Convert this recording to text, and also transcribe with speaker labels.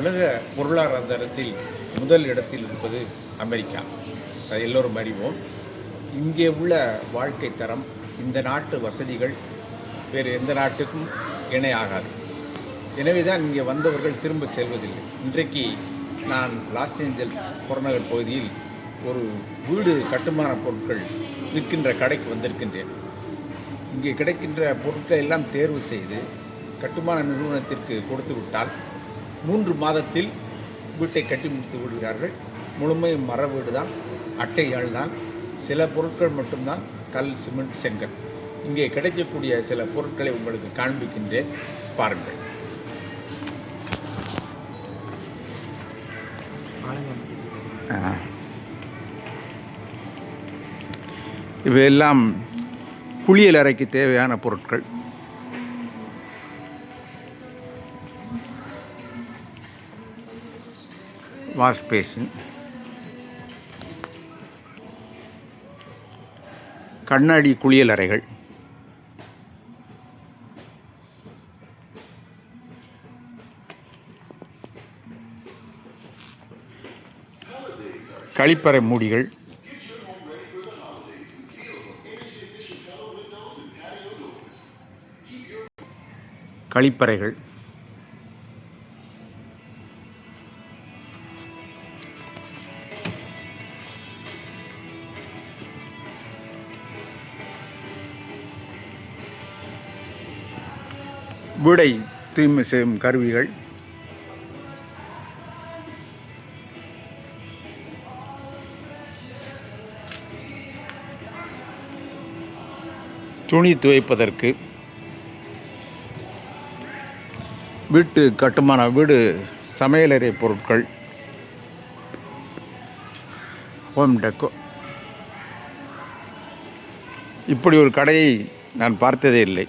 Speaker 1: உலக பொருளாதாரத்தில் முதல் இடத்தில் இருப்பது அமெரிக்கா. அது எல்லோரும் அறிவோம். இங்கே உள்ள வாழ்க்கை தரம் இந்த நாட்டு வசதிகள் வேறு எந்த நாட்டுக்கும் இணையாகாது. எனவே தான் இங்கே வந்தவர்கள் திரும்ப செல்வதில்லை. இன்றைக்கு நான் லாஸ் ஏஞ்சல்ஸ் புறநகர் பகுதியில் ஒரு வீடு கட்டுமான பொருட்கள் விற்கின்ற கடைக்கு வந்திருக்கின்றேன். இங்கே கிடைக்கின்ற பொருட்களை எல்லாம் தேர்வு செய்து கட்டுமான நிறுவனத்திற்கு கொடுத்து விட்டால் மூன்று மாதத்தில் வீட்டை கட்டி முடித்து விடுகிறார்கள். முழுமையும் மர வீடு தான் அட்டைகள் தான் சில பொருட்கள் மட்டும்தான் கல் சிமெண்ட் செங்கல். இங்கே கிடைக்கக்கூடிய சில பொருட்களை உங்களுக்கு காண்பிக்கின்றேன். பாருங்கள். இவையெல்லாம் குளியல் அறைக்கு தேவையான பொருட்கள். Wash basin. கண்ணாடி குளியல் அறைகள். கழிப்பறை மூடிகள். கழிப்பறைகள். வீடை தூய்மை செய்யும் கருவிகள். துணி துவைப்பதற்கு. வீட்டு கட்டுமான வீடு சமையலறை பொருட்கள். ஹோம் டெக்கோ இப்படி ஒரு கடையை நான் பார்த்ததே இல்லை.